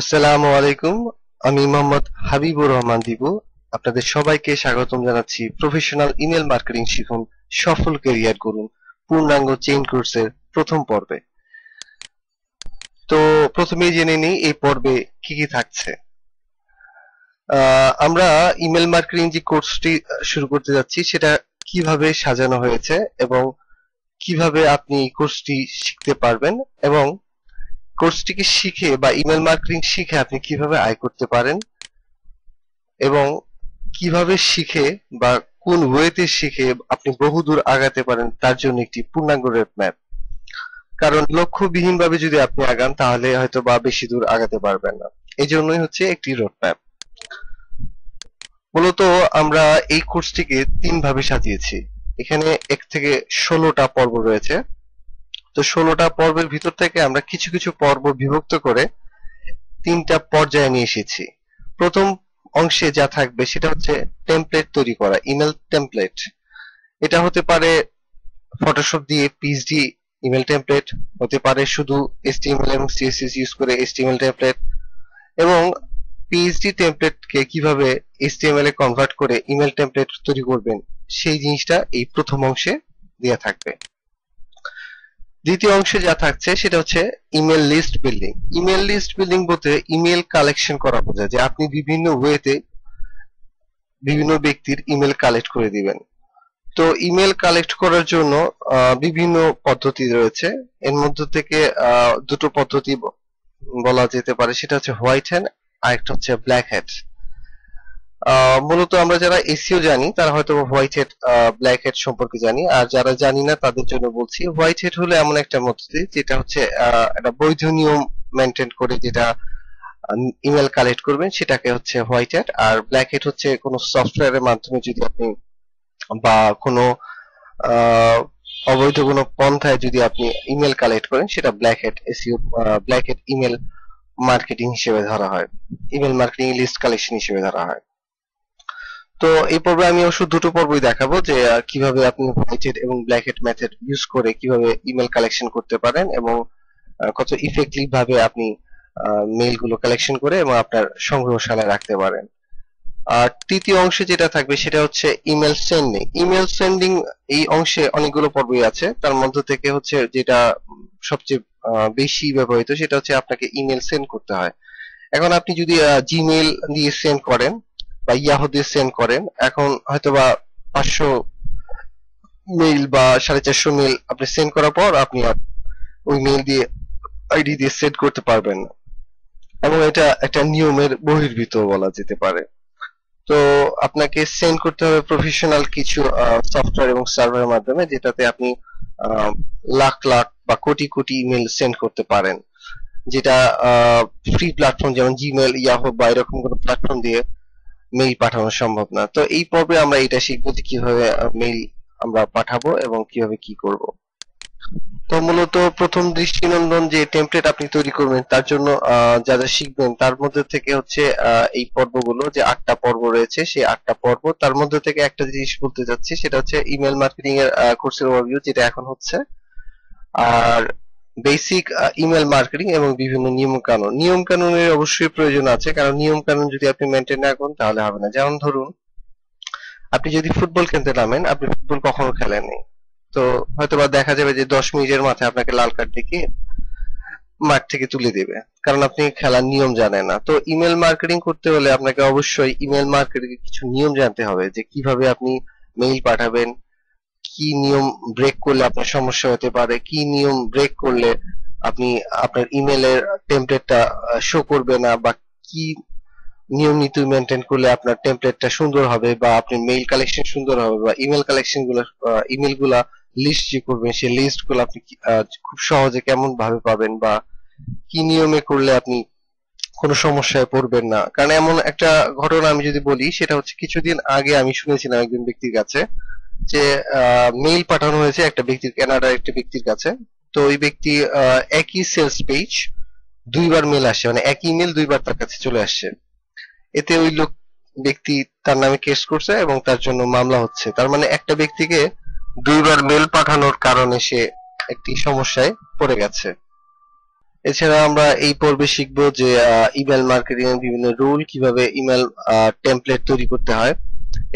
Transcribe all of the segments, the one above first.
আসসালামু আলাইকুম, আমি মোহাম্মদ হাবিবুর রহমান দিবু। আপনাদের সবাইকে স্বাগতম জানাচ্ছি প্রফেশনাল ইমেল মার্কেটিং শিখুন সফল ক্যারিয়ার করুন পূর্ণাঙ্গ চেইন কোর্সের প্রথম পর্বে। তো প্রথমেই জেনে নিই, এই পর্বে কি কি থাকছে। আমরা ইমেল মার্কেটিং যে কোর্সটি শুরু করতে যাচ্ছি, সেটা কীভাবে সাজানো হয়েছে এবং কীভাবে আপনি কোর্সটি শিখতে পারবেন এবং কোর্সটিকে শিখে বা ইমেল মার্কেটিং শিখে আপনি কীভাবে আয় করতে পারেন এবং কীভাবে শিখে বা কোন ওয়েতে শিখে আপনি বহুদূর আগাতে পারেন, তার জন্য একটি পূর্ণাঙ্গ রোড ম্যাপ কারণ লক্ষ্যবিহীন ভাবে যদি আপনি আগান, তাহলে হয়তো বা বেশি দূর আগাতে পারবেন না। এই জন্যই হচ্ছে একটি রোড ম্যাপ মূলত আমরা এই কোর্সটিকে তিন ভাবে সাজিয়েছি। এখানে এক থেকে ষোলোটা পর্ব রয়েছে। তো ষোলোটা পর্বের ভিতর থেকে আমরা কিছু কিছু পর্ব বিভক্ত করে তিনটা পর্যায়ে নিয়ে এসেছি। প্রথম অংশে যা থাকবে সেটা হচ্ছে টেমপ্লেট তৈরি করা ইমেল টেমপ্লেট এটা হতে পারে ফটোশপ দিয়ে পিএইচডি ইমেল টেমপ্লেট হতে পারে শুধু এসটিএমএল এবং সিএসএস ইউজ করে এসটিএমএল টেমপ্লেট এবং পিএইচডি টেমপ্লেটকে কীভাবে এসটিএমএল এ কনভার্ট করে ইমেল টেমপ্লেট তৈরি করবেন, সেই জিনিসটা এই প্রথম অংশে দেয়া থাকবে। দ্বিতীয় অংশে যা থাকছে সেটা হচ্ছে email list building email list building বলতে ইমেল কালেকশন করা বোঝায়, যে আপনি বিভিন্ন ওয়েতে বিভিন্ন ব্যক্তির ইমেল কালেক্ট করে দিবেন। তো ইমেল কালেক্ট করার জন্য বিভিন্ন পদ্ধতি রয়েছে। এর মধ্যে থেকে দুটো পদ্ধতি বলা যেতে পারে। সেটা হচ্ছে হোয়াইট হ্যান্ড আর একটা হচ্ছে ব্ল্যাক হ্যাট মূলত আমরা যারা এসিও জানি, তারা হয়তো হোয়াইট হেড ব্ল্যাক হেড সম্পর্কে জানি। আর যারা জানি না, তাদের জন্য বলছি, হোয়াইট হেড হলো এমন একটা পদ্ধতি যেটা হচ্ছে একটা বৈধ নিয়ম মেনটেন করে যেটা ইমেল কালেক্ট করবেন, সেটাকে হচ্ছে হোয়াইট হেড। আর ব্ল্যাক হেড হচ্ছে কোনো সফটওয়্যারের মাধ্যমে যদি আপনি, বা কোনো অবৈধ কোনো পন্থায় যদি আপনি ইমেল কালেক্ট করেন, সেটা black hat SEO black hat email marketing হিসেবে ধরা হয়। ইমেল মার্কেটিং লিস্ট কালেকশন হিসেবে ধরা হয়। তো এই পর্বে আমি অবশ্য দুটো পর্বই দেখাবো যে কীভাবে আপনি হোয়াইট হেড এবং ব্ল্যাক হেড মেথড ইউজ করে কীভাবে ইমেল কালেকশন করতে পারেন এবং কত ইফেক্টিভ ভাবে আপনি মেইলগুলো কালেকশন করে এবং আপনার সংগ্রহশালায় রাখতে পারেন। আর তৃতীয় অংশে যেটা থাকবে সেটা হচ্ছে ইমেল সেন্ডিং ইমেল সেন্ডিং এই অংশে অনেকগুলো পর্বই আছে। তার মধ্য থেকে হচ্ছে যেটা সবচেয়ে বেশি ব্যবহৃত সেটা হচ্ছে আপনাকে ইমেল সেন্ড করতে হয়। এখন আপনি যদি জিমেইল দিয়ে সেন্ড করেন বা ইয়াহু দিয়ে সেন্ড করেন, এখন হয়তোবা পাঁচশো মেইল বা সাড়ে চারশো মেইল আপনি সেন্ড করার পর আপনি ওই মেইল দিয়ে আইডি দিয়ে সেট করতে পারবেন এবং এটা একটা নিয়মের বহির্ভূত বলা যেতে পারে। তো আপনাকে সেন্ড করতে হবে প্রফেশনাল কিছু সফটওয়্যার এবং সার্ভারের মাধ্যমে, যেটাতে আপনি লাখ লাখ বা কোটি কোটি ইমেল সেন্ড করতে পারেন। যেটা ফ্রি প্ল্যাটফর্ম যেমন জিমেল ইয়াহু বা এরকম কোনো প্ল্যাটফর্ম দিয়ে মেইল পাঠানো সম্ভব না। তো এই পর্বে আমরা এটা শিখব যে কীভাবে মেইল আমরা পাঠাবো এবং কীভাবে কি করব। তো মূলত প্রথম দৃষ্টিনন্দন যে টেমপ্লেট আপনি তৈরি করবেন, তার জন্য যা যা শিখবেন, তার মধ্যে থেকে হচ্ছে এই পর্বগুলো, যে আটটা পর্ব রয়েছে, সেই আটটা পর্ব, তার মধ্যে থেকে একটা জিনিস বলতে যাচ্ছি সেটা হচ্ছে ইমেল মার্কেটিং এর কোর্সের ওভারভিউ যেটা এখন হচ্ছে। আর বেসিক ইমেল মার্কেটিং এবং বিভিন্ন নিয়ম কানুন নিয়ম কানুনের অবশ্যই প্রয়োজন আছে, কারণ নিয়ম কানুন যদি আপনি মেনটেন না করেন, তাহলে হবে না। যেমন ধরুন, আপনি যদি ফুটবল খেলতে নামেন, আপনি ফুটবল কখনো খেলেননি তো হয়তোবা দেখা যাবে যে দশ মিনিটের মাথায় আপনাকে লাল কার্ড দেখিয়ে মাঠ থেকে তুলে দেবে, কারণ আপনি খেলার নিয়ম জানেন না। তো ইমেল মার্কেটিং করতে হলে আপনাকে অবশ্যই ইমেল মার্কেটিং কিছু নিয়ম জানতে হবে, যে কীভাবে আপনি মেইল পাঠাবেন কি নিয়ম ব্রেক করলে আপনার সমস্যা হতে পারে? কি নিয়ম ব্রেক করলে আপনি আপনার ইমেলের টেমপ্লেটটা শো করবে না? বা কি নিয়ম নীতি মেনটেন করলে আপনার টেমপ্লেটটা সুন্দর হবে? বা আপনি মেইল কালেকশন সুন্দর হবে? বা ইমেল কালেকশনগুলো ইমেলগুলা লিস্ট যে করবেন, সেই লিস্টগুলো আপনি খুব সহজে কেমন ভাবে পাবেন? বা কি নিয়মে করলে আপনি কোনো সমস্যায় পড়বেন না? কারণ এমন একটা ঘটনা আমি যদি বলি, সেটা হচ্ছে কিছুদিন আগে আমি শুনেছিলাম একজন ব্যক্তির কাছে যে মেইল পাঠানো হয়েছে একটা ব্যক্তির কানাডার একটা ব্যক্তির কাছে। তো ওই ব্যক্তি একই সেলস পেজ দুইবার মেল আসে মানে একই মেল দুইবার তার কাছে চলে আসছে। এতে ওই লোক, ব্যক্তি তার নামে কেস করছে এবং তার জন্য মামলা হচ্ছে। তার মানে একটা ব্যক্তিকে দুইবার মেল পাঠানোর কারণে সে একটি সমস্যায় পড়ে গেছে। এছাড়া আমরা এই পর্বে শিখব যে ইমেল মার্কেটিং এর বিভিন্ন রুল কীভাবে ইমেল টেমপ্লেট তৈরি করতে হয়।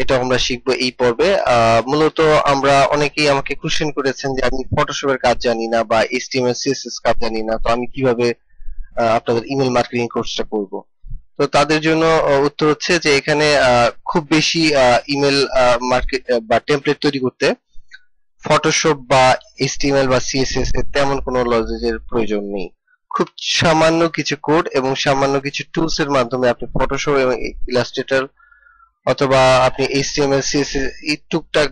এটা আমরা শিখব এই পর্বে। মূলত আমরা অনেকেই আমাকে কোশ্চেন করেছেন যে আমি ফটোশপের কাজ জানি না বা এইচটিএমএল সিএসএস কাজ জানি না, তো আমি কীভাবে আপনাদের ইমেল মার্কেটিং কোর্সটা করব? তো তাদের জন্য উত্তর হচ্ছে যে এখানে খুব বেশি ইমেল মার্কেট বা টেমপ্লেট তৈরি করতে ফটোশপ বা এইচটিএমএল বা সিএসএস এর তেমন কোনো লজিকের প্রয়োজন নেই। খুব সামান্য কিছু কোড এবং সামান্য কিছু টুলস এর মাধ্যমে আপনি ফটোশপ এবং ইলাস্ট্রেটর অথবা আপনি এইচটিএমএল সিএসএস এই টুকটাক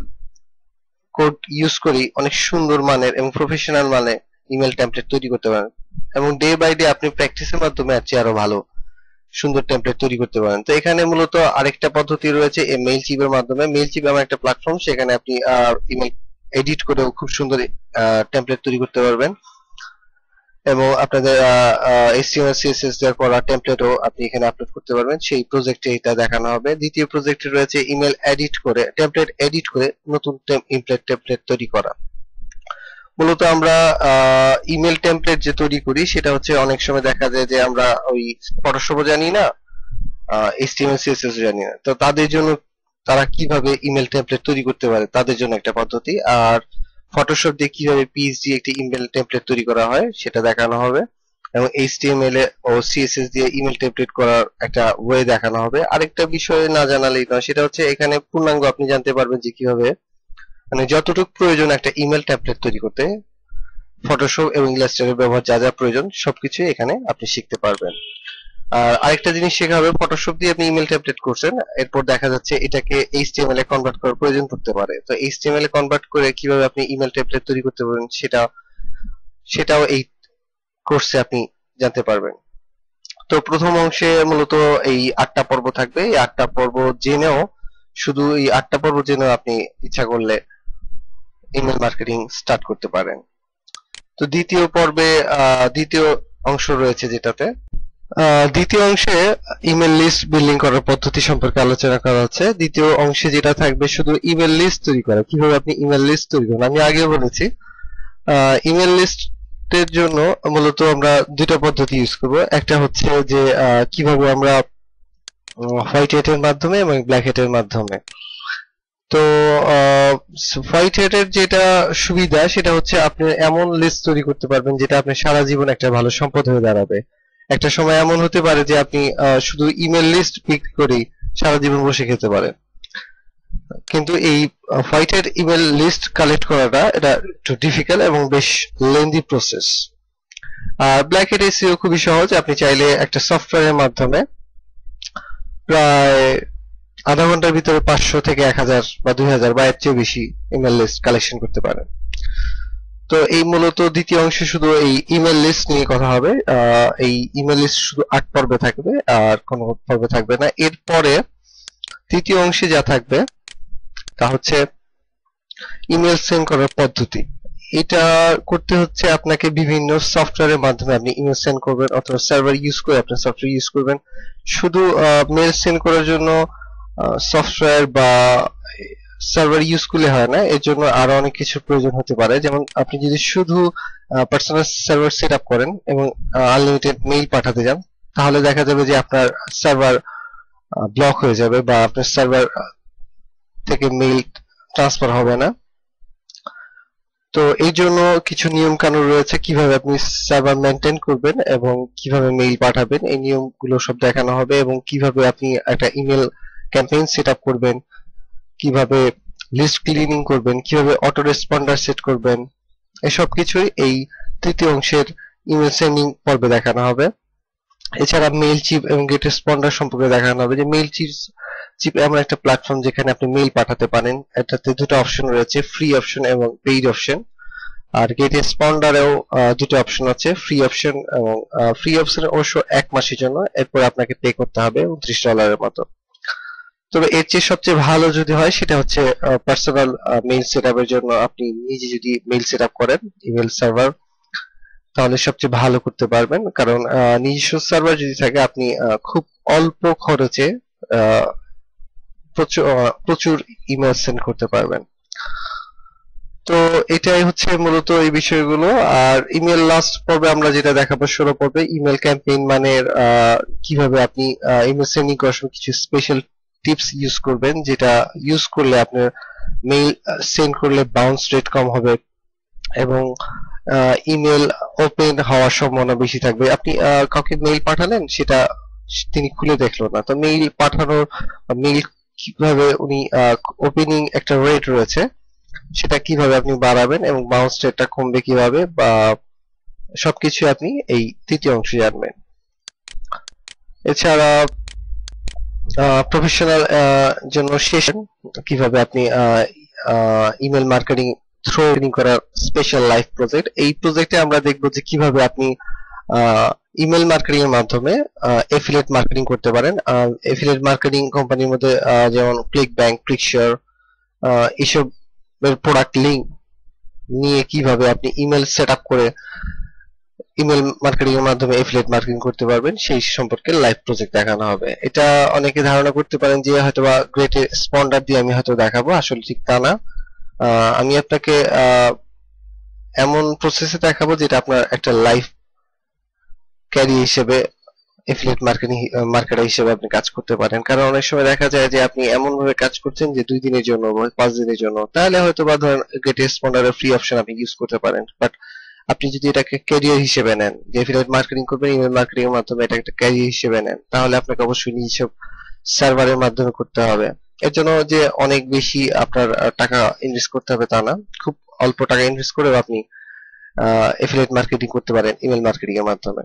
কোড ইউজ করি অনেক সুন্দর মানের এবং প্রফেশনাল মানে ইমেল টেমপ্লেট তৈরি করতে পারেন। এবং ডে বাই ডে আপনি প্র্যাকটিসের মাধ্যমে আছে আরও ভালো, সুন্দর টেমপ্লেট তৈরি করতে পারেন। তো এখানে মূলত আরেকটা পদ্ধতি রয়েছে এই মেইল চিপের মাধ্যমে। মেইল চিপ আমার একটা প্ল্যাটফর্ম সেখানে আপনি ইমেল এডিট করেও খুব সুন্দর টেমপ্লেট তৈরি করতে পারবেন। এবং আপনাদের এইচটিএমএল সিএসএস দিয়ে করা টেমপ্লেটও আপনি এখানে আপলোড করতে পারবেন। সেই প্রজেক্টে এটা দেখানো হবে। দ্বিতীয় প্রজেক্টে রয়েছে ইমেল এডিট করে টেমপ্লেট এডিট করে নতুন টেমপ্লেট টেমপ্লেট তৈরি করা। মূলত আমরা ইমেল টেমপ্লেট যে তৈরি করি, সেটা হচ্ছে অনেক সময় দেখা যায় যে আমরা ওই ফটোশপও জানি না এইচটিএমএল সিএসএস জানি না। তো তাদের জন্য তারা কীভাবে ইমেল টেমপ্লেট তৈরি করতে পারে, তাদের জন্য একটা পদ্ধতি। আর ফটোশপ দিয়ে কীভাবে পিএইচডি একটি ইমেল টেমপ্লেট তৈরি করা হয়, সেটা দেখানো হবে। এবং এইচটিএমএল ও সিএসএস দিয়ে ইমেল টেমপ্লেট করার একটা ওয়ে দেখানো হবে। আরেকটা বিষয় না জানালেই নয়, সেটা হচ্ছে এখানে পূর্ণাঙ্গ আপনি জানতে পারবেন যে কীভাবে মানে যতটুকু প্রয়োজন একটা ইমেল টেমপ্লেট তৈরি করতে ফটোশপ এবং ইলাস্ট্রেটর ব্যবহার যা যা প্রয়োজন সবকিছু এখানে আপনি শিখতে পারবেন। আর আরেকটা জিনিস শেখা হবে ফটোশপ দিয়ে আপনি ইমেল টেমপ্লেট করছেন, এরপর দেখা যাচ্ছে এটাকে এইচটিএমএল এ কনভার্ট করার প্রয়োজন পড়তে পারে। তো এইচটিএমএল এ কনভার্ট করে কীভাবে আপনি ইমেল টেমপ্লেট তৈরি করতে পারবেন সেটা, সেটাও এই কোর্সে আপনি জানতে পারবেন। তো প্রথম অংশে মূলত এই আটটা পর্ব থাকবে। এই আটটা পর্ব জেনেও, শুধু এই আটটা পর্ব জেনেও আপনি ইচ্ছা করলে ইমেল মার্কেটিং স্টার্ট করতে পারেন। তো দ্বিতীয় পর্বে দ্বিতীয় অংশ রয়েছে যেটাতে। দ্বিতীয় অংশে ইমেল লিস্ট বিল্ডিং করার পদ্ধতি সম্পর্কে আলোচনা করা হচ্ছে। দ্বিতীয় অংশে যেটা থাকবে শুধু ইমেল লিস্ট তৈরি করা। কীভাবে আপনি ইমেল লিস্ট তৈরি করেন আমি আগে বলেছি ইমেল লিস্টের জন্য মূলত আমরা দুটো পদ্ধতি ইউজ করব। একটা হচ্ছে যে কীভাবে আমরা হোয়াইট হেটের মাধ্যমে এবং ব্ল্যাক হেটের মাধ্যমে। তো হোয়াইট হেটের যেটা সুবিধা, সেটা হচ্ছে আপনি এমন লিস্ট তৈরি করতে পারবেন যেটা আপনি সারা জীবন একটা ভালো সম্পদ হয়ে দাঁড়াবে। একটা সময় এমন হতে পারে যে আপনি শুধু ইমেল লিস্ট বিক্রি করেই সারা জীবন বসে খেতে পারেন। কিন্তু এই হোয়াইটের ইমেল লিস্ট কালেক্ট করাটা এটা একটু ডিফিকাল্ট এবং বেশ লেন্দি প্রসেস আর ব্ল্যাক হেড এসিও খুবই সহজ, আপনি চাইলে একটা সফটওয়্যারের মাধ্যমে প্রায় আধা ঘণ্টার ভিতরে পাঁচশো থেকে এক হাজার বা দুই হাজার বা এর চেয়ে বেশি ইমেল লিস্ট কালেকশন করতে পারেন। তো এই মূলত দ্বিতীয় অংশে শুধু এই ইমেল লিস্ট নিয়ে কথা হবে। এই ইমেল লিস্ট শুধু আট পর্বে থাকবে আর কোনো পর্বে থাকবে না। এরপরে তৃতীয় অংশে যা থাকবে তা হচ্ছে ইমেল সেন্ড করার পদ্ধতি। এটা করতে হচ্ছে আপনাকে বিভিন্ন সফটওয়্যারের মাধ্যমে আপনি ইমেল সেন্ড করবেন অথবা সার্ভার ইউজ করে আপনি সফটওয়্যার ইউজ করবেন। শুধু মেল সেন্ড করার জন্য সফটওয়্যার বা সার্ভার ইউজ করলে হয় না, এর জন্য আরও অনেক কিছু প্রয়োজন হতে পারে। যেমন আপনি যদি শুধু পার্সোনাল সার্ভার সেট আপ করেন এবং আনলিমিটেড মেইল পাঠাতে যান, তাহলে দেখা যাবে যে আপনার সার্ভার ব্লক হয়ে যাবে বা আপনার সার্ভার থেকে মেইল ট্রান্সফার হবে না। তো এই জন্য কিছু নিয়ম কানুন রয়েছে কীভাবে আপনি সার্ভার মেনটেন করবেন এবং কীভাবে মেইল পাঠাবেন। এই নিয়মগুলো সব দেখানো হবে এবং কীভাবে আপনি একটা ইমেল ক্যাম্পেইন সেট আপ করবেন। কীভাবে লিস্ট ক্লিনিং করবেন, কীভাবে অটো রেসপন্ডার সেট করবেন, এসব কিছুই এই তৃতীয় অংশের ইমেল সেন্ডিং পর্বে দেখানো হবে। এছাড়া মেইল চিপ এবং গেট রেসপন্ডার সম্পর্কে দেখানো হবে যে মেইল চিপ চিপ এমন একটা প্ল্যাটফর্ম যেখানে আপনি মেইল পাঠাতে পারেন। এটাতে দুটো অপশন রয়েছে ফ্রি অপশন এবং পেইড অপশন আর গেট রেসপন্ডারেও দুটো অপশন আছে ফ্রি অপশন এবং ফ্রি অপশন অবশ্য এক মাসের জন্য। এরপর আপনাকে পে করতে হবে উনত্রিশ ডলারের মতো। তবে এর চেয়ে সবচেয়ে ভালো যদি হয়, সেটা হচ্ছে পার্সোনাল মেইল সেটআপের জন্য আপনি নিজে যদি মেইল সেটআপ করেন ইমেল সার্ভার তাহলে সবচেয়ে ভালো করতে পারবেন। কারণ নিজস্ব সার্ভার যদি থাকে, আপনি খুব অল্প খরচে প্রচুর ইমেল সেন্ড করতে পারবেন। তো এটাই হচ্ছে মূলত এই বিষয়গুলো। আর ইমেল লাস্ট পর্বে আমরা যেটা দেখাবো, ষোলো পর্বে ইমেল ক্যাম্পেইন মানে কীভাবে আপনি ইমেল সেন্ডিং করার সময় কিছু স্পেশাল টিপস ইউজ করবেন, যেটা ইউজ করলে আপনার মেইল সেন্ড করলে বাউন্স রেট কম হবে এবং ইমেল ওপেন হওয়ার সম্ভাবনা বেশি থাকবে। আপনি কাউকে মেইল পাঠালেন, সেটা তিনি খুলে দেখল না। তো মেইল পাঠানোর মেইল কীভাবে উনি ওপেনিং একটা রেট রয়েছে, সেটা কীভাবে আপনি বাড়াবেন এবং বাউন্স রেটটা কমবে কীভাবে বা সবকিছু আপনি এই তৃতীয় অংশে জানবেন। এছাড়া প্রফেশনাল জন্য শেষ। কীভাবে আপনি ইমেল মার্কেটিং থ্রো করার স্পেশাল লাইফ প্রজেক্ট এই প্রজেক্টে আমরা দেখব যে কীভাবে আপনি ইমেল মার্কেটিং এর মাধ্যমে এফিলিয়েট মার্কেটিং করতে পারেন। এফিলিয়েট মার্কেটিং কোম্পানির মধ্যে যেমন ক্লিক ব্যাংক ক্লিকশিওর এসব প্রোডাক্ট লিঙ্ক নিয়ে কীভাবে আপনি ইমেল সেট করে ইমেল মার্কেটিং এর মাধ্যমে এফিলিয়েট মার্কেটিং করতে পারবেন, সেই সম্পর্কে লাইভ প্রজেক্ট দেখানো হবে। এটা অনেকে ধারণা করতে পারেন যে হয়তোবা গ্রেট স্পন্ডার দিয়ে আমি হয়তো দেখাবো, আসলে ঠিক তা না। আমি আপনাকে এমন প্রসেসে দেখাবো যেটা আপনার একটা লাইফ ক্যারি হিসেবে এফিলিয়েট মার্কেটিং মার্কেটার হিসেবে আপনি কাজ করতে পারেন। কারণ অনেক সময় দেখা যায় যে আপনি এমন ভাবে কাজ করছেন যে দুই দিনের জন্য বা পাঁচ দিনের জন্য, তাহলে হয়তো বা ধরেন গেট রেসপন্ডারের ফ্রি অপশন আপনি ইউজ করতে পারেন। বাট আপনি যদি এটাকে ক্যারিয়ার হিসেবে নেন, যে এফিলিয়েট মার্কেটিং করবেন ইমেল মার্কেটিং এর মাধ্যমে এটা একটা ক্যারিয়ার হিসেবে নেন, তাহলে আপনাকে অবশ্যই নিজ সার্ভারের মাধ্যমে করতে হবে। এর জন্য যে অনেক বেশি আপনার টাকা ইনভেস্ট করতে হবে তা না। খুব অল্প টাকা ইনভেস্ট করেও আপনি এফিলিয়েট মার্কেটিং করতে পারেন ইমেল মার্কেটিং এর মাধ্যমে।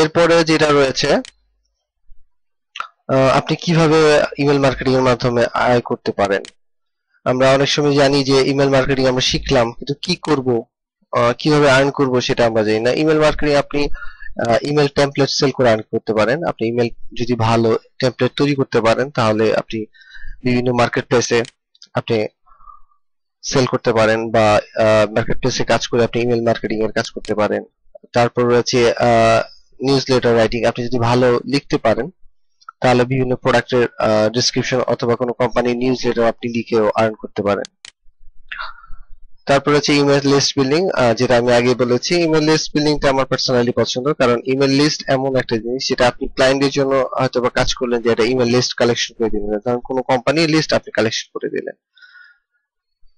এরপরে যেটা রয়েছে আপনি কীভাবে ইমেল মার্কেটিং এর মাধ্যমে আয় করতে পারেন? আমরা অনেক সময় জানি যে ইমেল মার্কেটিং আমরা শিখলাম, কিন্তু কি করব কীভাবে আর্ন করব সেটা আমরা জানি না। ইমেল মার্কেটিং আপনি ইমেল টেমপ্লেট সেল করে আর্ন করতে পারেন। আপনি ইমেল যদি ভালো টেমপ্লেট তৈরি করতে পারেন, তাহলে আপনি বিভিন্ন মার্কেট প্লেসে আপনি সেল করতে পারেন বা মার্কেট প্লেসে কাজ করে আপনি ইমেল মার্কেটিং এর কাজ করতে পারেন। তারপর রয়েছে নিউজ লেটার রাইটিং আপনি যদি ভালো লিখতে পারেন তাহলে বিভিন্ন প্রোডাক্টের ডিসক্রিপশন অথবা কোনো কোম্পানির নিউজ লেটার আপনি লিখেও আর্ন করতে পারেন। তারপর হচ্ছে ইমেল লিস্ট বিল্ডিং যেটা আমি আগে বলেছি। ইমেল লিস্ট বিল্ডিংটা আমার পার্সোনালি পছন্দ, কারণ ইমেল লিস্ট এমন একটা জিনিস যেটা আপনি ক্লায়েন্টের জন্য হয়তো বা কাজ করলেন যে একটা ইমেল লিস্ট কালেকশন করে দিলেন। ধরুন কোনো কোম্পানির লিস্ট আপনি কালেকশন করে দিলেন।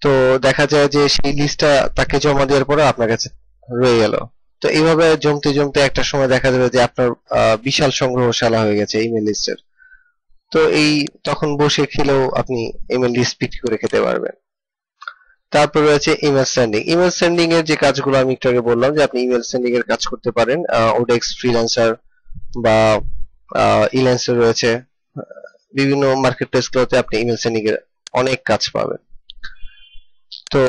তো দেখা যায় যে সেই লিস্টটা তাকে জমা দেওয়ার পরে আপনার কাছে রয়ে গেল। তো এইভাবে জমতে জমতে একটা সময় দেখা যাবে যে আপনার বিশাল সংগ্রহশালা হয়ে গেছে ইমেল লিস্টের তো এই তখন বসে খেলেও আপনি ইমেল লিস্ট বিক্রি করে খেতে পারবেন। তারপর রয়েছে ইমেল সেন্ডিং ইমেল সেন্ডিং এর যে কাজগুলো আমি একটু আগে বললাম যে আপনি ইমেল সেন্ডিং এর কাজ করতে পারেন। ওডেক্স ফ্রিল্যান্সার বা ইলেন্সার রয়েছে। বিভিন্ন মার্কেট প্লেস গুলোতে আপনি ইমেল সেন্ডিং এর অনেক কাজ পাবেন। তো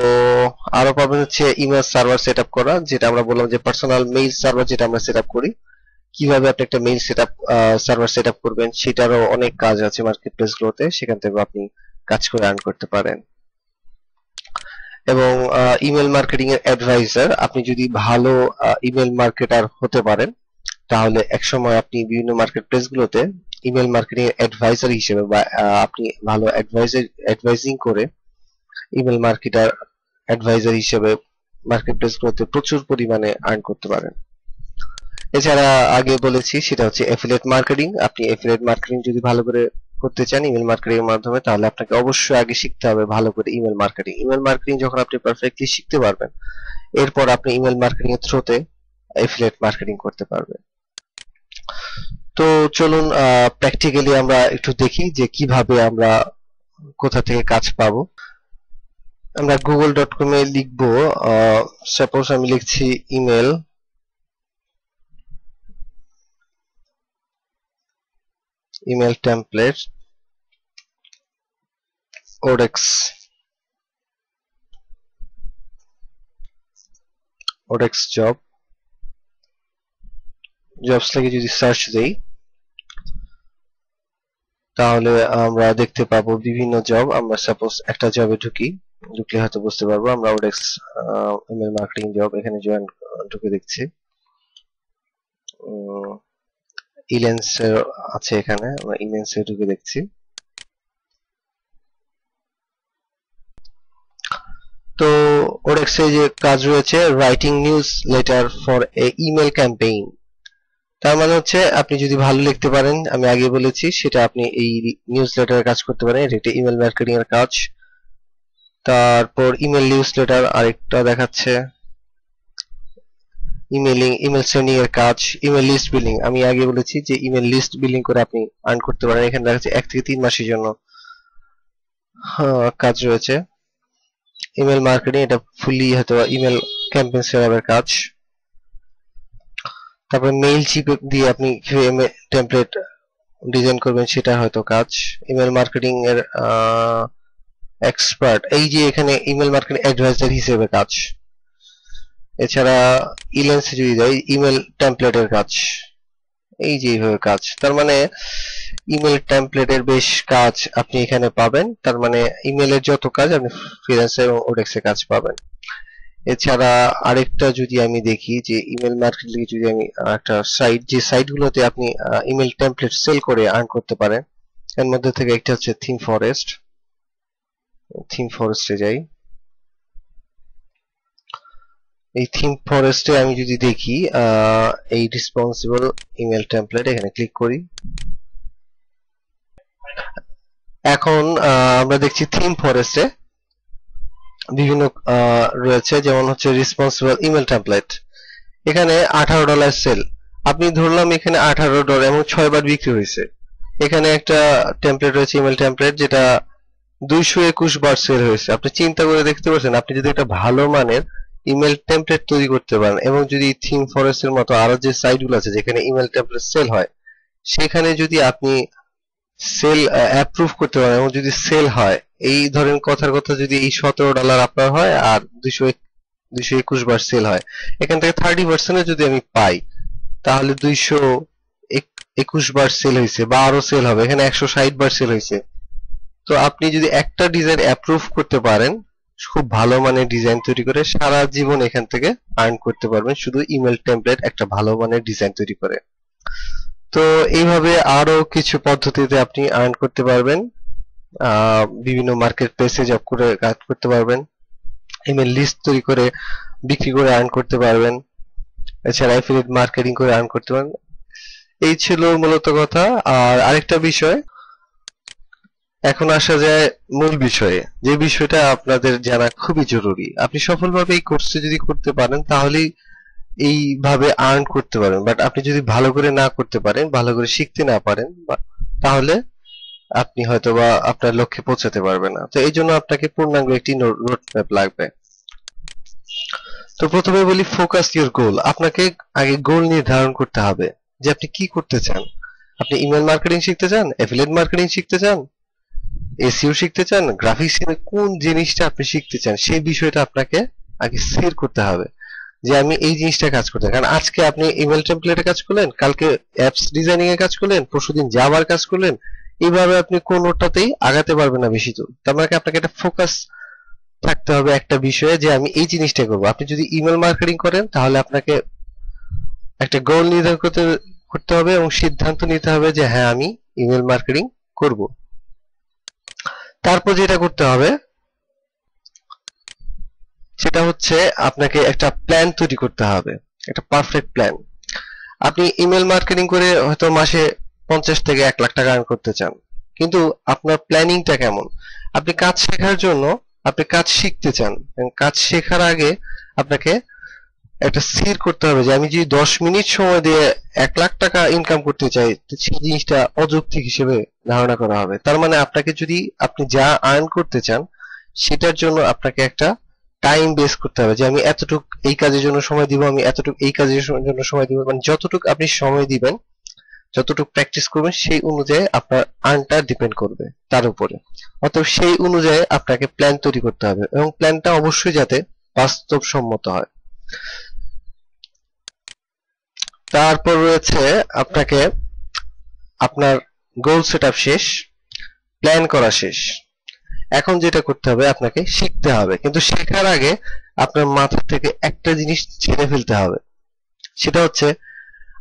আরও পাবেন হচ্ছে ইমেল সার্ভার সেট করা, যেটা আমরা বললাম যে পার্সোনাল মেইল সার্ভার যেটা আমরা সেট করি। কীভাবে আপনি একটা মেইল সেট সার্ভার সেট করবেন সেটারও অনেক কাজ আছে মার্কেট প্লেস গুলোতে, সেখান থেকে আপনি কাজ করে আর্ন করতে পারেন। এবং ইমেল মার্কেটিং এর অ্যাডভাইজার আপনি যদি ভালো ইমেল মার্কেটার হতে পারেন, তাহলে একসময় আপনি বিভিন্ন মার্কেট প্লেস গুলোতে ইমেল মার্কেটিং এর অ্যাডভাইজার হিসেবে বা আপনি ভালো অ্যাডভাইজার অ্যাডভাইজিং করে ইমেল মার্কেটার অ্যাডভাইজার হিসেবে মার্কেট গুলোতে প্রচুর পরিমাণে আর্ন করতে পারেন। এছাড়া আগে বলেছি, সেটা হচ্ছে এফিলিয়েট মার্কেটিং আপনি এফিলিয়েট মার্কেটিং যদি ভালো করে করতে চান ইমেল মার্কেটিং এর মাধ্যমে, তাহলে আপনাকে অবশ্যই আগে শিখতে হবে ভালো করে ইমেল মার্কেটিং ইমেল মার্কেটিং যখন আপনি পারফেক্টলি শিখতে পারবেন, এরপর আপনি ইমেল মার্কেটিং এর থ্রুতে এফিলিয়েট মার্কেটিং করতে পারবেন। তো চলুন প্র্যাকটিক্যালি আমরা একটু দেখি যে কীভাবে আমরা কোথা থেকে কাজ পাবো। আমরা গুগল ডট কম লিখব সাপোজ আমি লিখছি ইমেল ইমেল template ওডেক্স ওডেক্স জব জবস লিখে যদি সার্চ দেই, তাহলে আমরা দেখতে পাবো বিভিন্ন জব আমরা সাপোজ একটা জবে ঢুকি। ঢুকলে হয়তো বুঝতে পারব। আমরা ওডেক্স ইমেল মার্কেটিং জব এখানে জয়েন ঢুকে দেখছি। ইলেন্স আছে এখানে ইলেন্স ঢুকে দেখছি। তো ওডেক্সে যে কাজ রয়েছে writing newsletter for a email campaign তার মানে হচ্ছে, আপনি যদি ভালো লিখতে পারেন, আমি আগে বলেছি, সেটা আপনি এই নিউজ লেটারের কাজ করতে পারেন, এটা ইমেল মার্কেটিং এর কাজ। তারপর ইমেল নিউজ লেটার আরেকটা দেখাচ্ছে। ইমেলিং ইমেল সেন্ডিং এর কাজ ইমেল লিস্ট বিলিং আমি আগে বলেছি যে ইমেল লিস্ট বিলিং করে আপনি আর্ন করতে পারেন। এখানে দেখাচ্ছে এক থেকে তিন মাসের জন্য হ্যাঁ, কাজ রয়েছে। ইমেল মার্কেটিং এটা ফুলি হয়তো ইমেল ক্যাম্পেইন সেটআপের কাজ। তারপর মেইল চিপ দিয়ে আপনি টেমপ্লেট ডিজাইন করবেন সেটা হয়তো কাজ। ইমেল মার্কেটিং এর এক্সপার্ট এই যে এখানে ইমেল মার্কেটিং অ্যাডভাইজার হিসেবে কাজ। এছাড়া ইলেন্সে যদি যাই ইমেল টেমপ্লেটের কাজ। এই যে এইভাবে কাজ। তার মানে ইমেল টেমপ্লেটের বেশ কাজ আপনি এখানে পাবেন। তার মানে ইমেলের যত কাজ আপনি ফ্রিল্যান্সে এবং ওডেক্সে কাজ পাবেন। এছাড়া আরেকটা যদি আমি দেখি, যে ইমেল মার্কেটিং যদি আমি একটা সাইট যে সাইটগুলোতে আপনি ইমেল টেমপ্লেট সেল করে আর্ন করতে পারেন, এর মধ্যে থেকে একটা হচ্ছে থিম ফরেস্ট থিম ফরেস্টে যাই। এই থিম ফরেস্টে আমি যদি দেখি এই রেসপন্সিবল ইমেল টেমপ্লেট এখানে ক্লিক করি। এখন আমরা দেখছি থিম ফরেস্টে বিভিন্ন রয়েছে, যেমন হচ্ছে রেসপন্সিবল ইমেল টেমপ্লেট এখানে আঠারো ডলার সেল আপনি ধরলাম এখানে আঠারো ডলার এবং ছয় বার বিক্রি হয়েছে। এখানে একটা টেমপ্লেট রয়েছে ইমেল টেমপ্লেট যেটা দুইশো একুশ বার সেল হয়েছে। আপনি চিন্তা করে দেখতে পাচ্ছেন আপনি যদি একটা ভালো মানের ইমেল টেমপ্লেট তৈরি করতে পারেন এবং যদি থিম ফরেস্টের মতো আরও যে সাইটগুলো আছে যেখানে ইমেল টেমপ্লেট সেল হয়, সেখানে যদি আপনি সেল অ্যাপ্রুভ করতে পারেন এবং যদি সেল হয়, এই ধরেন কথার কথা যদি এই সতেরো ডলার আপনার হয় আর দুইশো দুইশো একুশ বার সেল হয়, এখান থেকে থার্টি পার্সেন্টে যদি আমি পাই, তাহলে দুইশো একুশ বার সেল হয়েছে বা আরও সেল হবে। এখানে একশো ষাট বার সেল হয়েছে। তো আপনি যদি একটা ডিজাইন অ্যাপ্রুভ করতে পারেন, খুব ভালো মানের ডিজাইন তৈরি করে সারা জীবন এখান থেকে আর্ন করতে পারবেন। শুধু ইমেল টেমপ্লেট একটা ভালো মানের ডিজাইন তৈরি করে। তো এইভাবে আরও কিছু পদ্ধতিতে আপনি আর্ন করতে পারবেন। বিভিন্ন মার্কেট প্লেসে জব করে কাজ করতে পারবেন। ইমেল লিস্ট তৈরি করে বিক্রি করে আর্ন করতে পারবেন। এছাড়া অ্যাফিলিয়েট মার্কেটিং করে আর্ন করতে পারবেন। এই ছিল মূলত কথা। আর আরেকটা বিষয় এখন আসা যায় মূল বিষয়ে, যে বিষয়টা আপনাদের জানা খুবই জরুরি। আপনি সফলভাবে এই কোর্সটি যদি করতে পারেন, তাহলেই এইভাবে আর্ন করতে পারেন। বাট আপনি যদি ভালো করে না করতে পারেন, ভালো করে শিখতে না পারেন তাহলে আপনি হয়তো বা আপনার লক্ষ্যে পৌঁছাতে পারবেন না। তো এই জন্য আপনাকে পূর্ণাঙ্গ একটি রোড ম্যাপ লাগবে। তো প্রথমে বলি ফোকাস ইউর গোল আপনাকে আগে গোল নির্ধারণ করতে হবে যে আপনি কি করতে চান। আপনি ইমেল মার্কেটিং শিখতে চান অ্যাফিলিয়েট মার্কেটিং শিখতে চান এসইও শিখতে চান গ্রাফিক্স কোন জিনিসটা আপনি শিখতে চান, সেই বিষয়টা আপনাকে আগে স্থির করতে হবে যে আমি এই জিনিসটা কাজ করতে কারণ আজকে আপনি ইমেল টেমপ্লেটে কাজ করলেন, কালকে অ্যাপস ডিজাইনিং এ কাজ করলেন পরশুদিন জাভার কাজ করলেন এইভাবে আপনি কোনোটাতেই আগাতে পারবেন না বেশি দূর। তার মানে আপনাকে একটা ফোকাস থাকতে হবে একটা বিষয়ে যে আমি এই জিনিসটা করব। আপনি যদি ইমেল মার্কেটিং করেন, তাহলে আপনাকে একটা গোল নির্ধারণ করতে করতে হবে এবং সিদ্ধান্ত নিতে হবে যে হ্যাঁ আমি ইমেল মার্কেটিং করব। তারপর যেটা করতে হবে, সেটা হচ্ছে আপনাকে একটা প্ল্যান তৈরি করতে হবে, একটা পারফেক্ট প্ল্যান আপনি ইমেল মার্কেটিং করে হয়তো মাসে পঞ্চাশ থেকে এক লাখ টাকা আর্ন করতে চান, কিন্তু আপনার প্ল্যানিংটা কেমন? আপনি কাজ শেখার জন্য আপনি কাজ শিখতে চান কাজ শেখার আগে আপনাকে একটা স্থির করতে হবে যে আমি যদি দশ মিনিট সময় দিয়ে এক লাখ টাকা ইনকাম করতে চাই সেই জিনিসটা অযৌক্তিক হিসেবে ধারণা করা হবে। তার মানে আপনাকে যদি আপনি যা আর্ন করতে চান, সেটার জন্য আপনাকে একটা টাইম বেস করতে হবে যে আমি এতটুক এই কাজের জন্য সময় দিব, আমি এতটুক এই কাজের জন্য সময় দিব মানে যতটুক আপনি সময় দিবেন, যতটুক প্র্যাকটিস করবেন, সেই অনুযায়ী আপনার আর্নটা ডিপেন্ড করবে তার উপরে। অতএব সেই অনুযায়ী আপনাকে প্ল্যান তৈরি করতে হবে এবং প্ল্যানটা অবশ্যই যাতে বাস্তবসম্মত হয়। তারপর রয়েছে আপনাকে আপনার গোল সেট শেষ প্ল্যান করা শেষ। এখন যেটা করতে হবে, আপনাকে শিখতে হবে। কিন্তু শেখার আগে আপনার মাথা থেকে একটা জিনিস ছেড়ে ফেলতে হবে। সেটা হচ্ছে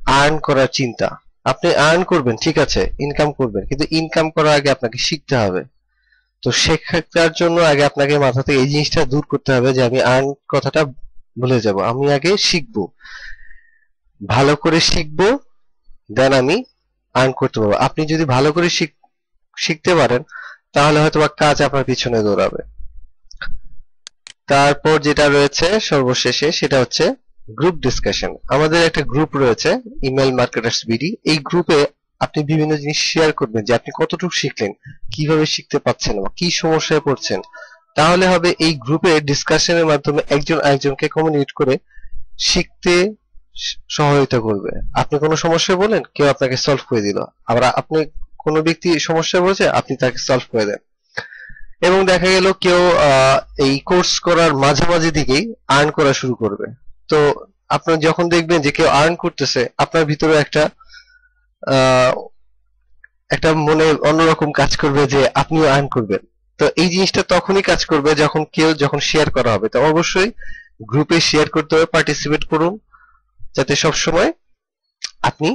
আর্ন করার চিন্তা। আপনি আর্ন করবেন, ঠিক আছে ইনকাম করবেন, কিন্তু ইনকাম করার আগে আপনাকে শিখতে হবে। তো শেখার জন্য আগে আপনাকে মাথা থেকে এই জিনিসটা দূর করতে হবে যে আমি আর্ন কথাটা ভুলে যাব। আমি আগে শিখব। ভালো করে শিখব দেন আমি আর্ন করতে পারব। আপনি যদি ভালো করে শিখ- শিখতে পারেন, তাহলে হয়তো বা কাজ আপনার পিছনে দৌড়াবে। তারপর যেটা রয়েছে সর্বশেষে, সেটা হচ্ছে গ্রুপ ডিসকাশন আমাদের একটা গ্রুপ রয়েছে ইমেল মার্কেটার্স বিডি এই গ্রুপে আপনি বিভিন্ন জিনিস শেয়ার করবেন, যে আপনি কতটুকু শিখলেন, কীভাবে শিখতে পাচ্ছেন বা কি সমস্যায় পড়ছেন। তাহলে হবে এই গ্রুপে ডিসকাশনের মাধ্যমে একজন আরেকজনকে কমিউনিকেট করে শিখতে স- সহায়তা করবে। আপনি কোনো সমস্যায় বলেন কেউ আপনাকে সলভ করে দিল। আবার আপনি কোনো ব্যক্তি সমস্যায় বলছে, আপনি তাকে সলভ করে দেন। এবং দেখা গেল কেউ এই কোর্স করার মাঝামাঝি দিকেই আর্ন করা শুরু করবে। তো আপনার যখন দেখবেন যে কেউ আর্ন করতেছে, আপনার ভিতরে একটা একটা মনে অন্যরকম কাজ করবে যে আপনিও আর্ন করবেন। তো এই জিনিসটা তখনই কাজ করবে যখন কেউ যখন শেয়ার করা হবে। তো অবশ্যই গ্রুপে শেয়ার করতে হবে পার্টিসিপেট করুন। যাতে সব সময় আপনি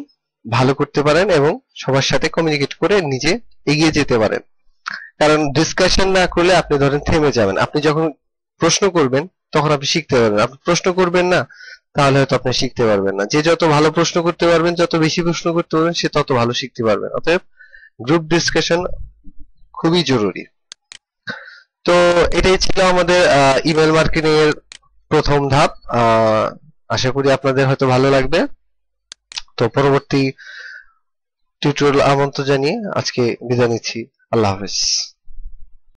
ভালো করতে পারেন এবং সবার সাথে কমিউনিকেট করে নিজে এগিয়ে যেতে পারেন। কারণ ডিসকাশন না করলে আপনি ধরেন থেমে যাবেন। আপনি যখন প্রশ্ন করবেন, তখন আপনি শিখতে পারবেন। আপনি প্রশ্ন করবেন না, তাহলে হয়তো আপনি শিখতে পারবেন না। যে যত ভালো প্রশ্ন করতে পারবেন, যত বেশি প্রশ্ন করতে পারবেন, সে তত ভালো শিখতে পারবেন অতএব গ্রুপ ডিসকাশন খুবই জরুরি। তো এটাই ছিল আমাদের ইমেল মার্কেটিং এর প্রথম ধাপ। আশা করি আপনাদের হয়তো ভালো লাগবে। তো পরবর্তী টিউটোরিয়াল আমন্ত্রণ জানিয়ে আজকে বিদায় নিচ্ছি। আল্লাহ হাফেজ।